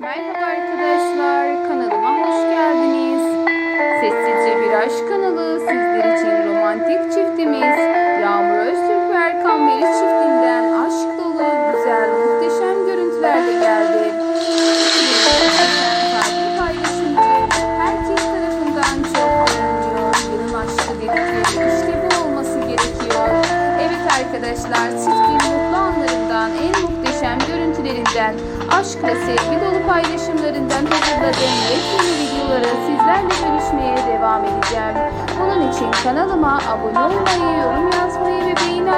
Merhaba arkadaşlar, kanalıma hoş geldiniz. Sessizce Bir Aşk kanalı sizler için romantik çiftimiz Yağmur Öztürk ve Erkan Meriç çiftinden aşk dolu, güzel, muhteşem görüntülerle geldi. Herkes tarafından çok. Yılın aşkı dedikleri işte bu olması gerekiyor. Evet arkadaşlar, çiftin mutlu anlarından, en muhteşem görüntülerinden, aşk ve sevgi dolu paylaşımlarından hazırladığım yepyeni videoları sizlerle bölüşmeye devam edeceğim. Bunun için kanalıma abone olmayı, yorum yazmayı ve beğeni